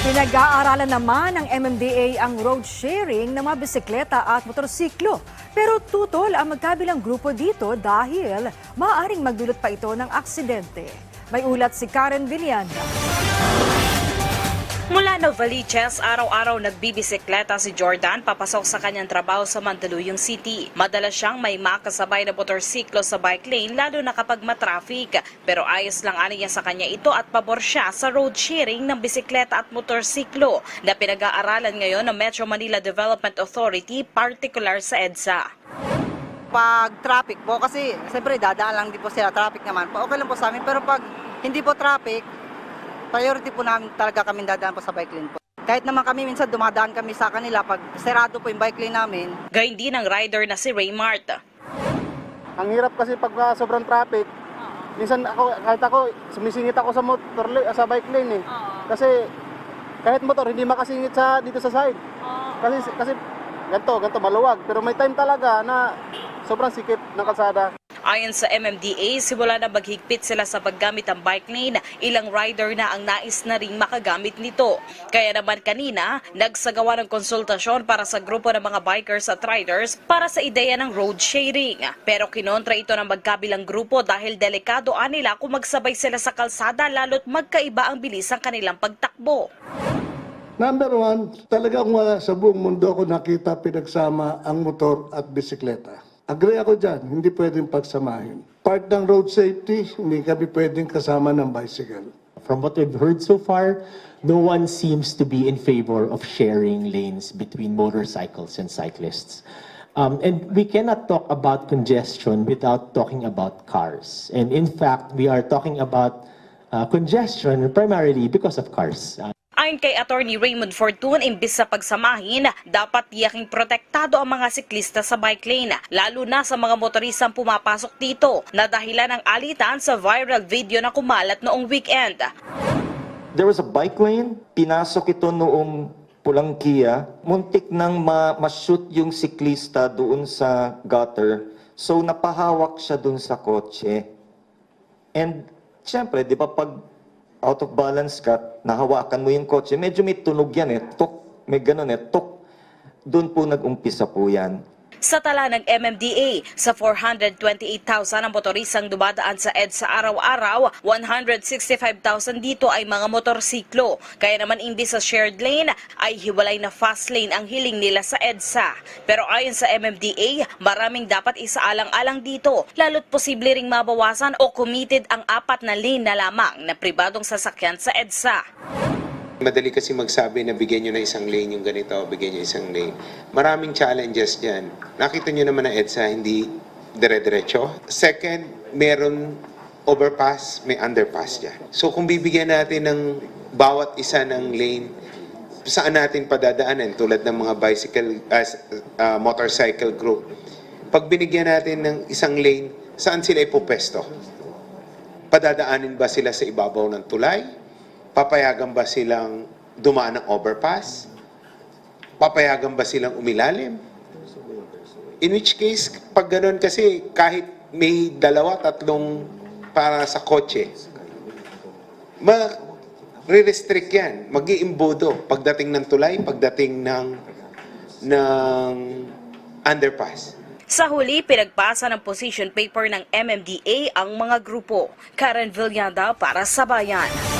Pinag-aaralan naman ng MMDA ang road sharing ng mga bisikleta at motorsiklo. Pero tutol ang magkabilang grupo dito dahil maaaring magdulot pa ito ng aksidente. May ulat si Karen Villanda. Mula Novaliches, araw-araw nagbibisikleta si Jordan papasok sa kanyang trabaho sa Mandaluyong City. Madalas siyang may makasabay na motorsiklo sa bike lane lalo na kapag matraffic. Pero ayos lang ani niya sa kanya ito at pabor siya sa road sharing ng bisikleta at motorsiklo na pinag-aaralan ngayon ng Metro Manila Development Authority, particular sa EDSA. pag traffic po kasi siyempre dadaan lang din po sila traffic naman po okay lang po sa amin pero pag hindi po traffic priority po namin talaga kami dadaan po sa bike lane po kahit naman kami minsan dumadaan kami sa kanila pag serado po yung bike lane namin Gayun din ang rider na si Raymart. Ang hirap kasi pag ah, sobrang traffic. Minsan ako kahit ako sumisingit ako sa motor lane, sa bike lane eh. Kasi kahit motor hindi makasingit sa dito sa side. Kasi kasi ganto, ganto maluwag, pero may time talaga na sobrang sikip ng kalsada. Ayon sa MMDA, simula na maghigpit sila sa paggamit ng bike lane, ilang rider na ang nais na ring makagamit nito. Kaya naman kanina, nagsagawa ng konsultasyon para sa grupo ng mga bikers at riders para sa ideya ng road sharing. Pero kinontra ito ng magkabilang grupo dahil delikado nila kung magsabay sila sa kalsada lalo't magkaiba ang bilis ng kanilang pagtakbo. Number one, talagang wala sa buong mundo ko nakita pinagsama ang motor at bisikleta. Agree ako dyan, hindi pwedeng pagsamahin. Part ng road safety, hindi kami pwedeng kasama ng bicycle. From what we've heard so far, no one seems to be in favor of sharing lanes between motorcycles and cyclists. Um, and we cannot talk about congestion without talking about cars. And in fact, we are talking about uh, congestion primarily because of cars. Ayon kay Attorney Raymond Fortun, imbis sa pagsamahin, dapat tiyaking protektado ang mga siklista sa bike lane, lalo na sa mga motoristang pumapasok dito na dahilan ng alitan sa viral video na kumalat noong weekend. There was a bike lane, pinasok ito noong pulang Kia. Muntik nang ma- ma-shoot yung siklista doon sa gutter. So napahawak siya doon sa kotse. And syempre, di ba pag out of balance ka, nahawakan mo yung kotse, medyo may tunog yan eh. Tok, may ganun eh, tok. Doon po nag-umpisa po yan. Sa tala ng MMDA, sa 428,000 ang motorisang dumadaan sa EDSA araw-araw, 165,000 dito ay mga motorsiklo. Kaya naman imbis sa shared lane, ay hiwalay na fast lane ang hiling nila sa EDSA. Pero ayon sa MMDA, maraming dapat isaalang-alang dito, lalo't posible ring mabawasan o committed ang apat na lane na lamang na pribadong sasakyan sa EDSA. Madali kasi magsabi na bigyan nyo na isang lane yung ganito, bigyan nyo isang lane. Maraming challenges dyan. Nakita nyo naman na EDSA, hindi dire-diretso. Second, meron overpass, may underpass dyan. So kung bibigyan natin ng bawat isa ng lane, saan natin padadaanan tulad ng mga bicycle, as uh, motorcycle group. Pag binigyan natin ng isang lane, saan sila ipopesto? Padadaanin ba sila sa ibabaw ng tulay? Papayagan ba silang dumaan ng overpass? Papayagan ba silang umilalim? In which case, pag ganun kasi, kahit may dalawa, tatlong para sa kotse, ma re-restrict yan. mag iimbodo pagdating ng tulay, pagdating ng ng underpass. Sa huli, pinagpasa ng position paper ng MMDA ang mga grupo. Karen Villanda para sa Bayan.